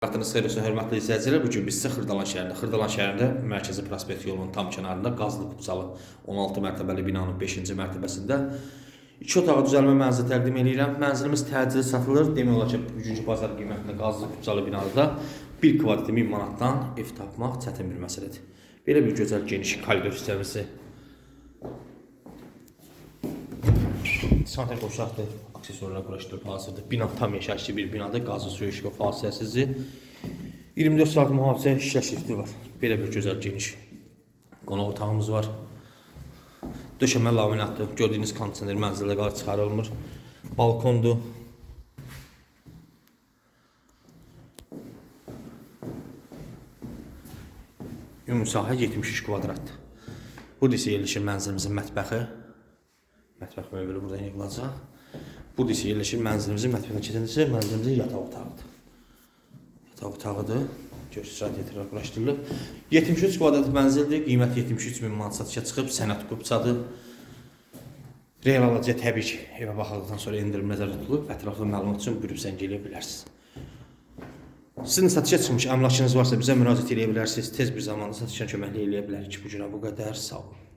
Vaxtınız xeyir olsun, hörmətli izləyicilər. Bu gün biz sizə Xırdalan şəhərində, Xırdalan şəhərində Mərkəzi Prospekt yolunun tam kənarında qazlı qupsalı 16 mərtəbəli binanın 5-ci mərtəbəsində iki otaqlı düzəlmə mənzili təqdim edirəm. Mənzilimiz təcili satılır. Demək olar ki, bugünkü bazar qiymətində qazlı qupsalı binada 1 kvadrat 1000 manatdan ev tapmaq çətin bir məsələdir. Belə bir gözəl geniş koridor hissəmizi Santral qoşaqdır, aksesuarlar quraşdırıb hazırdır. Bina tam yaşayışlı bir binadır, qazı suyu işığı fasiləsizdir. 24 saat mühafizə işlə şifti var. Belə bir gözəl geniş qonaq otağımız var. Döşəmə laminatdır. Gördüyünüz kondisioner mənzildə qalıb çıxarılmır. Balkondur. Ümumi sahə 73 kvadratdır. Burada isə yerləşir mənzilimizin mətbəxi. Mətbəx möbülü burada yığılacaq. Burada isə yerləşir mənzilimizin mətbəxinə keçəndə mənzilimizin yataq otağıdır. Yataq otağıdır. Görsüz radiatorlar quraşdırılıb. 73 kvadrat mənzildir. Qiyməti 73 min manat satışa çıxıb. Sənət qupçadır. Real alıcıya təbii ki, evə baxıldıqdan sonra endirim nəzərdə tutulub. Ətraflı məlumat üçün buyurub zəng eləyə bilərsiniz. Sizin satışa çıxmış əmlakınız varsa bizə müraciət eləyə bilərsiniz. Tez bir zamanda satışa köməklik eləyə bilərik bu günə bu qədər. Sağ olun.